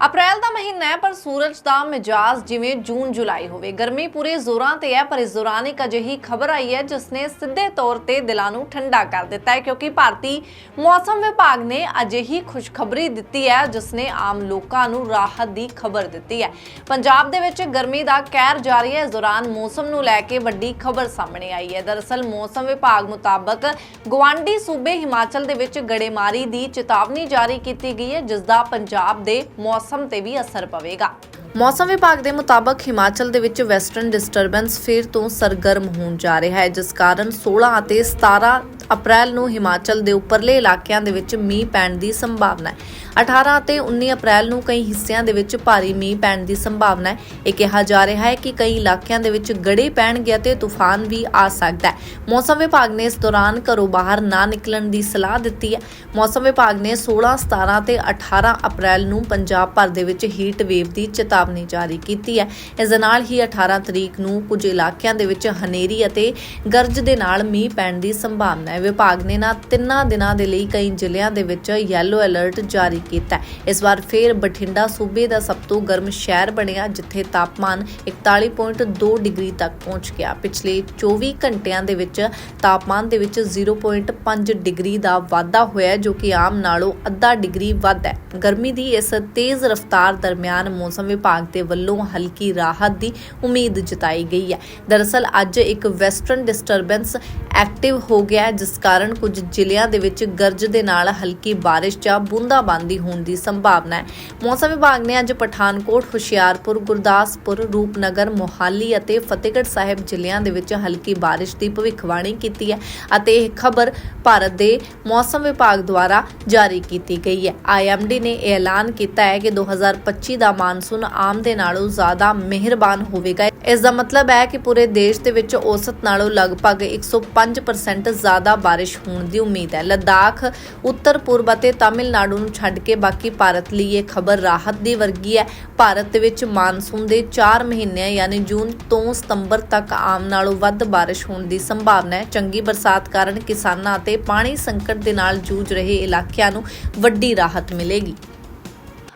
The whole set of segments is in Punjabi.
ਅਪ੍ਰੈਲ ਦਾ ਮਹੀਨਾ ਹੈ, ਪਰ ਸੂਰਜ ਦਾ ਮਿਜਾਜ਼ ਜਿਵੇਂ ਜੂਨ, ਜੁਲਾਈ ਹੋਵੇ। ਗਰਮੀ ਪੂਰੇ ਜ਼ੋਰਾਂ ਤੇ ਹੈ, ਪਰ ਇਸ ਦੌਰਾਨ ਇੱਕ ਅਜਿਹੀ ਖਬਰ ਆਈ ਹੈ ਜਿਸ ਨੇ ਸਿੱਧੇ ਤੌਰ ਤੇ ਦਿਲਾਂ ਨੂੰ ਠੰਡਾ ਕਰ ਦਿੱਤਾ ਹੈ, ਕਿਉਂਕਿ ਭਾਰਤੀ ਮੌਸਮ ਵਿਭਾਗ ਨੇ ਅਜਿਹੀ ਖੁਸ਼ਖਬਰੀ ਦਿੱਤੀ ਹੈ ਜਿਸ ਨੇ ਆਮ ਲੋਕਾਂ ਨੂੰ ਰਾਹਤ ਦੀ ਖਬਰ ਦਿੱਤੀ ਹੈ। ਪੰਜਾਬ ਦੇ ਵਿੱਚ ਗਰਮੀ ਦਾ ਕਹਿਰ ਜਾਰੀ ਹੈ, ਇਸ ਦੌਰਾਨ ਮੌਸਮ ਨੂੰ ਲੈ ਕੇ ਵੱਡੀ ਖਬਰ ਸਾਹਮਣੇ ਆਈ ਹੈ। ਦਰਅਸਲ, ਮੌਸਮ ਵਿਭਾਗ ਮੁਤਾਬਕ ਗਵਾਂਡੀ ਸੂਬੇ ਹਿਮਾਚਲ ਦੇ ਵਿੱਚ ਗੜੇਮਾਰੀ ਦੀ ਚੇਤਾਵਨੀ ਜਾਰੀ ਕੀਤੀ ਗਈ ਹੈ, ਜਿਸ ਦਾ ਪੰਜਾਬ ਦੇ ਮੌਸਮ ਮੌਸਮ ਤੇ ਵੀ ਅਸਰ ਪਵੇਗਾ। ਮੌਸਮ ਵਿਭਾਗ ਦੇ ਮੁਤਾਬਕ ਹਿਮਾਚਲ ਦੇ ਵਿੱਚ ਵੈਸਟਰਨ ਡਿਸਟਰਬੈਂਸ ਫਿਰ ਤੋਂ ਸਰਗਰਮ ਹੋਣ ਜਾ ਰਿਹਾ ਹੈ, ਜਿਸ ਕਾਰਨ 16 ਅਤੇ 17 ਅਪ੍ਰੈਲ ਨੂੰ ਹਿਮਾਚਲ ਦੇ ਉੱਪਰਲੇ ਇਲਾਕਿਆਂ ਦੇ ਵਿੱਚ ਮੀਂਹ ਪੈਣ ਦੀ ਸੰਭਾਵਨਾ ਹੈ। 18 ਅਤੇ 19 ਅਪ੍ਰੈਲ ਨੂੰ ਕਈ ਹਿੱਸਿਆਂ ਦੇ ਵਿੱਚ ਭਾਰੀ ਮੀਂਹ ਪੈਣ ਦੀ ਸੰਭਾਵਨਾ ਹੈ। ਇਹ ਕਿਹਾ ਜਾ ਰਿਹਾ ਹੈ ਕਿ ਕਈ ਇਲਾਕਿਆਂ ਦੇ ਵਿੱਚ ਗੜੇ ਪੈਣਗੇ ਅਤੇ ਤੂਫਾਨ ਵੀ ਆ ਸਕਦਾ ਹੈ। ਮੌਸਮ ਵਿਭਾਗ ਨੇ ਇਸ ਦੌਰਾਨ ਘਰੋਂ ਬਾਹਰ ਨਾ ਨਿਕਲਣ ਦੀ ਸਲਾਹ ਦਿੱਤੀ ਹੈ। ਮੌਸਮ ਵਿਭਾਗ ਨੇ 16 17 ਤੇ 18 ਅਪ੍ਰੈਲ ਨੂੰ ਪੰਜਾਬ ਭਰ ਦੇ ਵਿੱਚ ਹੀਟ ਵੇਵ ਦੀ ਚੇਤਾਵਨੀ ਜਾਰੀ ਕੀਤੀ ਹੈ। ਇਸ ਦੇ ਨਾਲ ਹੀ 18 ਤਰੀਕ ਨੂੰ ਕੁਝ ਇਲਾਕਿਆਂ ਦੇ ਵਿੱਚ ਹਨੇਰੀ ਅਤੇ ਗਰਜ ਦੇ ਨਾਲ ਮੀਂਹ ਪੈਣ ਦੀ ਸੰਭਾਵਨਾ ਹੈ। ਵਿਭਾਗ ਨੇ ਨਾ ਤਿੰਨਾਂ ਦਿਨਾਂ ਦੇ ਲਈ ਕਈ ਜ਼ਿਲ੍ਹਿਆਂ ਦੇ ਵਿੱਚ ਯੈਲੋ ਅਲਰਟ ਜਾਰੀ ਕੀਤਾ ਇਸ ਵਾਰ ਫੇਰ ਬਠਿੰਡਾ ਸੂਬੇ ਦਾ ਸਭ ਤੋਂ ਗਰਮ ਸ਼ਹਿਰ ਬਣਿਆ, ਜਿੱਥੇ ਤਾਪਮਾਨ 41.2 ਡਿਗਰੀ ਤੱਕ ਪਹੁੰਚ ਗਿਆ। ਪਿਛਲੇ 24 ਘੰਟਿਆਂ ਦੇ ਵਿੱਚ ਤਾਪਮਾਨ ਦੇ ਵਿੱਚ 0.5 ਡਿਗਰੀ ਦਾ ਵਾਧਾ ਹੋਇਆ ਜੋ ਕਿ ਆਮ ਨਾਲੋਂ ਅੱਧਾ ਡਿਗਰੀ ਵੱਧ ਹੈ। ਗਰਮੀ ਦੀ ਇਸ ਤੇਜ਼ ਰਫ਼ਤਾਰ ਦਰਮਿਆਨ ਮੌਸਮ ਵਿਭਾਗ ਦੇ ਵੱਲੋਂ ਹਲਕੀ ਰਾਹਤ ਦੀ ਉਮੀਦ ਜਤਾਈ ਗਈ ਹੈ। ਦਰਅਸਲ, ਅੱਜ ਇੱਕ ਵੈਸਟਰਨ ਡਿਸਟਰਬੈਂਸ ਐਕਟਿਵ ਹੋ ਗਿਆ ਜਿਸ ਕਾਰਨ ਕੁਝ ਜ਼ਿਲ੍ਹਿਆਂ ਦੇ ਵਿੱਚ ਗਰਜ ਦੇ ਨਾਲ ਹਲਕੀ ਬਾਰਿਸ਼ ਜਾਂ ਬੂੰਦਾਬਾਂਦੀ ਹੋਣ ਦੀ ਸੰਭਾਵਨਾ ਹੈ। ਮੌਸਮ ਵਿਭਾਗ ਨੇ ਅੱਜ ਪਠਾਨਕੋਟ, ਹੁਸ਼ਿਆਰਪੁਰ, ਗੁਰਦਾਸਪੁਰ, ਰੂਪਨਗਰ, ਮੋਹਾਲੀ ਅਤੇ ਫਤਿਹਗੜ੍ਹ ਸਾਹਿਬ ਜ਼ਿਲ੍ਹਿਆਂ ਦੇ ਵਿੱਚ ਹਲਕੀ ਬਾਰਿਸ਼ ਦੀ ਭਵਿੱਖਬਾਣੀ ਕੀਤੀ ਹੈ ਅਤੇ ਇਹ ਖਬਰ ਭਾਰਤ ਦੇ ਮੌਸਮ ਵਿਭਾਗ ਦੁਆਰਾ ਜਾਰੀ ਕੀਤੀ ਗਈ ਹੈ। ਆਈਐਮਡੀ ਨੇ ਇਹ ਐਲਾਨ ਕੀਤਾ ਹੈ ਕਿ 2025 ਦਾ ਮਾਨਸੂਨ ਆਮ ਦੇ ਨਾਲੋਂ ਜ਼ਿਆਦਾ ਮਿਹਰਬਾਨ ਹੋਵੇਗਾ। ਇਸ ਦਾ ਮਤਲਬ ਹੈ ਕਿ ਪੂਰੇ ਦੇਸ਼ ਦੇ ਵਿੱਚ ਔਸਤ ਨਾਲੋਂ ਲਗਭਗ 105% ਜ਼ਿਆਦਾ ਬਾਰਿਸ਼ ਹੋਣ ਦੀ ਉਮੀਦ ਹੈ। ਲੱਦਾਖ, ਉੱਤਰ ਪੂਰਬ ਅਤੇ ਤਾਮਿਲਨਾਡੂ ਨੂੰ ਛੱਡ ਕੇ ਬਾਕੀ ਭਾਰਤ ਲਈ ਇਹ ਖਬਰ ਰਾਹਤ ਦੀ ਵਰਗੀ ਹੈ। ਭਾਰਤ ਦੇ ਵਿੱਚ ਮਾਨਸੂਨ ਦੇ 4 ਮਹੀਨਿਆਂ ਯਾਨੀ ਜੂਨ ਤੋਂ ਸਤੰਬਰ ਤੱਕ ਆਮ ਨਾਲੋਂ ਵੱਧ ਬਾਰਿਸ਼ ਹੋਣ ਦੀ ਸੰਭਾਵਨਾ ਹੈ। ਚੰਗੀ ਬਰਸਾਤ ਕਾਰਨ ਕਿਸਾਨਾਂ ਅਤੇ ਪਾਣੀ ਸੰਕਟ ਦੇ ਨਾਲ ਜੂਝ ਰਹੇ ਇਲਾਕਿਆਂ ਨੂੰ ਵੱਡੀ ਰਾਹਤ ਮਿਲੇਗੀ।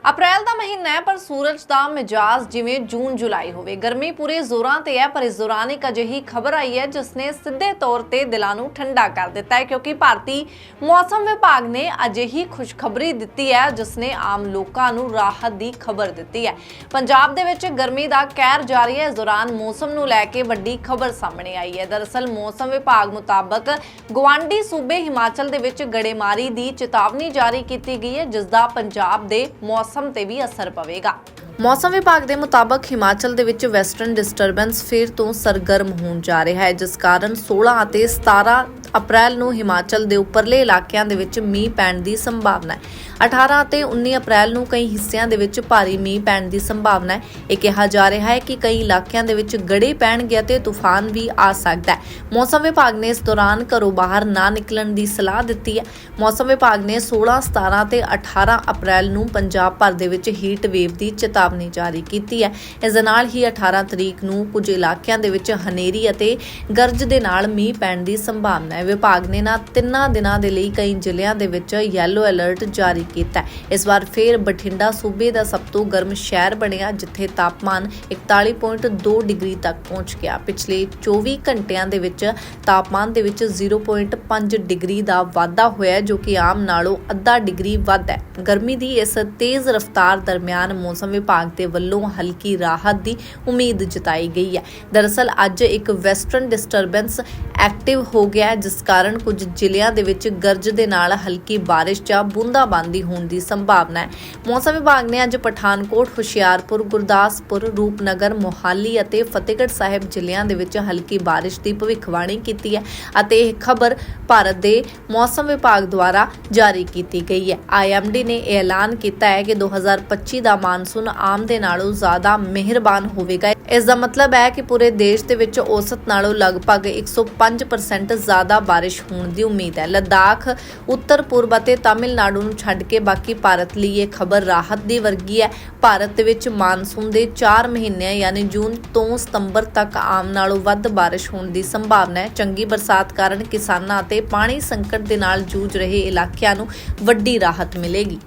ਅਪ੍ਰੈਲ ਦਾ ਮਹੀਨਾ ਹੈ, ਪਰ ਸੂਰਜ ਦਾ ਮਿਜਾਜ਼ ਜਿਵੇਂ ਜੂਨ, ਜੁਲਾਈ ਹੋਵੇ। ਗਰਮੀ ਪੂਰੇ ਜ਼ੋਰਾਂ ਤੇ ਹੈ, ਪਰ ਇਸ ਦੌਰਾਨ ਇੱਕ ਅਜਿਹੀ ਖਬਰ ਆਈ ਹੈ ਜਿਸ ਨੇ ਸਿੱਧੇ ਤੌਰ ਤੇ ਦਿਲਾਂ ਨੂੰ ਠੰਡਾ ਕਰ ਦਿੱਤਾ ਹੈ, ਕਿਉਂਕਿ ਭਾਰਤੀ ਮੌਸਮ ਵਿਭਾਗ ਨੇ ਅਜਿਹੀ ਖੁਸ਼ਖਬਰੀ ਦਿੱਤੀ ਹੈ ਜਿਸ ਨੇ ਆਮ ਲੋਕਾਂ ਨੂੰ ਰਾਹਤ ਦੀ ਖਬਰ ਦਿੱਤੀ ਹੈ। ਪੰਜਾਬ ਦੇ ਵਿੱਚ ਗਰਮੀ ਦਾ ਕਹਿਰ ਜਾਰੀ ਹੈ, ਇਸ ਦੌਰਾਨ ਮੌਸਮ ਨੂੰ ਲੈ ਕੇ ਵੱਡੀ ਖਬਰ ਸਾਹਮਣੇ ਆਈ ਹੈ। ਦਰਅਸਲ, ਮੌਸਮ ਵਿਭਾਗ ਮੁਤਾਬਕ ਗਵਾਂਡੀ ਸੂਬੇ ਹਿਮਾਚਲ ਦੇ ਵਿੱਚ ਗੜੇਮਾਰੀ ਦੀ ਚੇਤਾਵਨੀ ਜਾਰੀ ਕੀਤੀ ਗਈ ਹੈ, ਜਿਸ ਦਾ ਪੰਜਾਬ ਦੇ ਮੌਸਮ ਮੌਸਮ ਤੇ ਵੀ ਅਸਰ ਪਵੇਗਾ। ਮੌਸਮ ਵਿਭਾਗ ਦੇ ਮੁਤਾਬਕ ਹਿਮਾਚਲ ਦੇ ਵਿੱਚ ਵੈਸਟਰਨ ਡਿਸਟਰਬੈਂਸ ਫਿਰ ਤੋਂ ਸਰਗਰਮ ਹੋਣ ਜਾ ਰਿਹਾ ਹੈ, ਜਿਸ ਕਾਰਨ 16 ਅਤੇ 17 ਅਪ੍ਰੈਲ ਨੂੰ ਹਿਮਾਚਲ ਦੇ ਉੱਪਰਲੇ ਇਲਾਕਿਆਂ ਦੇ ਵਿੱਚ ਮੀਂਹ ਪੈਣ ਦੀ ਸੰਭਾਵਨਾ ਹੈ। 18 ਅਤੇ 19 ਅਪ੍ਰੈਲ ਨੂੰ ਕਈ ਹਿੱਸਿਆਂ ਦੇ ਵਿੱਚ ਭਾਰੀ ਮੀਂਹ ਪੈਣ ਦੀ ਸੰਭਾਵਨਾ ਹੈ। ਇਹ ਕਿਹਾ ਜਾ ਰਿਹਾ ਹੈ ਕਿ ਕਈ ਇਲਾਕਿਆਂ ਦੇ ਵਿੱਚ ਗੜੇ ਪੈਣਗੇ ਅਤੇ ਤੂਫਾਨ ਵੀ ਆ ਸਕਦਾ ਹੈ। ਮੌਸਮ ਵਿਭਾਗ ਨੇ ਇਸ ਦੌਰਾਨ ਘਰੋਂ ਬਾਹਰ ਨਾ ਨਿਕਲਣ ਦੀ ਸਲਾਹ ਦਿੱਤੀ ਹੈ। ਮੌਸਮ ਵਿਭਾਗ ਨੇ 16 17 ਤੇ 18 ਅਪ੍ਰੈਲ ਨੂੰ ਪੰਜਾਬ ਭਰ ਦੇ ਵਿੱਚ ਹੀਟ ਵੇਵ ਦੀ ਚੇਤਾਵਨੀ ਜਾਰੀ ਕੀਤੀ ਹੈ। ਇਸ ਦੇ ਨਾਲ ਹੀ 18 ਤਰੀਕ ਨੂੰ ਕੁਝ ਇਲਾਕਿਆਂ ਦੇ ਵਿੱਚ ਹਨੇਰੀ ਅਤੇ ਗਰਜ ਦੇ ਨਾਲ ਮੀਂਹ ਪੈਣ ਦੀ ਸੰਭਾਵਨਾ ਹੈ। ਵਿਭਾਗ ਨੇ ਨਾ ਤਿੰਨਾਂ ਦਿਨਾਂ ਦੇ ਲਈ ਕਈ ਜ਼ਿਲ੍ਹਿਆਂ ਦੇ ਵਿੱਚ ਯੈਲੋ ਅਲਰਟ ਜਾਰੀ ਕੀਤਾ ਹੈ। ਇਸ ਵਾਰ ਫੇਰ ਬਠਿੰਡਾ ਸੂਬੇ ਦਾ ਸਭ ਤੋਂ ਗਰਮ ਸ਼ਹਿਰ ਬਣਿਆ, ਜਿੱਥੇ ਤਾਪਮਾਨ 41.2 ਡਿਗਰੀ ਤੱਕ ਪਹੁੰਚ ਗਿਆ। ਪਿਛਲੇ 24 ਘੰਟਿਆਂ ਦੇ ਵਿੱਚ ਤਾਪਮਾਨ ਦੇ ਵਿੱਚ 0.5 ਡਿਗਰੀ ਦਾ ਵਾਧਾ ਹੋਇਆ ਜੋ ਕਿ ਆਮ ਨਾਲੋਂ ਅੱਧਾ ਡਿਗਰੀ ਵੱਧ ਹੈ। ਗਰਮੀ ਦੀ ਇਸ ਤੇਜ਼ ਰਫ਼ਤਾਰ ਦਰਮਿਆਨ ਮੌਸਮ ਵਿਭਾਗ ਵਿਭਾਗ ਦੇ ਵੱਲੋਂ ਹਲਕੀ ਰਾਹਤ ਦੀ ਉਮੀਦ ਜਤਾਈ ਗਈ ਹੈ। ਦਰਅਸਲ, ਅੱਜ ਇੱਕ ਵੈਸਟਰਨ ਡਿਸਟਰਬੈਂਸ ਐਕਟਿਵ ਹੋ ਗਿਆ ਜਿਸ ਕਾਰਨ ਕੁਝ ਜ਼ਿਲ੍ਹਿਆਂ ਦੇ ਵਿੱਚ ਗਰਜ ਦੇ ਨਾਲ ਹਲਕੀ ਬਾਰਿਸ਼ ਜਾਂ ਬੂੰਦਾਬਾਂਦੀ ਹੋਣ ਦੀ ਸੰਭਾਵਨਾ ਹੈ। ਮੌਸਮ ਵਿਭਾਗ ਨੇ ਅੱਜ ਪਠਾਨਕੋਟ, ਹੁਸ਼ਿਆਰਪੁਰ, ਗੁਰਦਾਸਪੁਰ, ਰੂਪਨਗਰ, ਮੋਹਾਲੀ ਅਤੇ ਫਤਿਹਗੜ੍ਹ ਸਾਹਿਬ ਜ਼ਿਲ੍ਹਿਆਂ ਦੇ ਵਿੱਚ ਹਲਕੀ ਬਾਰਿਸ਼ ਦੀ ਭਵਿੱਖਬਾਣੀ ਕੀਤੀ ਹੈ ਅਤੇ ਇਹ ਖਬਰ ਭਾਰਤ ਦੇ ਮੌਸਮ ਵਿਭਾਗ ਦੁਆਰਾ ਜਾਰੀ ਕੀਤੀ ਗਈ ਹੈ। ਆਈਐਮਡੀ ਨੇ ਇਹ ਐਲਾਨ ਕੀਤਾ ਹੈ ਕਿ 2025 ਦਾ ਮਾਨਸੂਨ ਆਮ ਦੇ ਨਾਲੋਂ ਜ਼ਿਆਦਾ ਮਿਹਰਬਾਨ ਹੋਵੇਗਾ। ਇਸ ਦਾ ਮਤਲਬ ਹੈ ਕਿ ਪੂਰੇ ਦੇਸ਼ ਦੇ ਵਿੱਚ ਔਸਤ ਨਾਲੋਂ ਲਗਭਗ 105% ਜ਼ਿਆਦਾ ਬਾਰਿਸ਼ ਹੋਣ ਦੀ ਉਮੀਦ ਹੈ। ਲਦਾਖ, ਉੱਤਰ ਪੂਰਬ ਅਤੇ ਤਾਮਿਲਨਾਡੂ ਨੂੰ ਛੱਡ ਕੇ ਬਾਕੀ ਭਾਰਤ ਲਈ ਇਹ ਖਬਰ ਰਾਹਤ ਦੀ ਵਰਗੀ ਹੈ। ਭਾਰਤ ਦੇ ਵਿੱਚ ਮਾਨਸੂਨ ਦੇ 4 ਮਹੀਨਿਆਂ ਯਾਨੀ ਜੂਨ ਤੋਂ ਸਤੰਬਰ ਤੱਕ ਆਮ ਨਾਲੋਂ ਵੱਧ ਬਾਰਿਸ਼ ਹੋਣ ਦੀ ਸੰਭਾਵਨਾ ਹੈ। ਚੰਗੀ ਬਰਸਾਤ ਕਾਰਨ ਕਿਸਾਨਾਂ ਅਤੇ ਪਾਣੀ ਸੰਕਟ ਦੇ ਨਾਲ ਜੂਝ ਰਹੇ ਇਲਾਕਿਆਂ ਨੂੰ ਵੱਡੀ ਰਾਹਤ ਮਿਲੇਗੀ।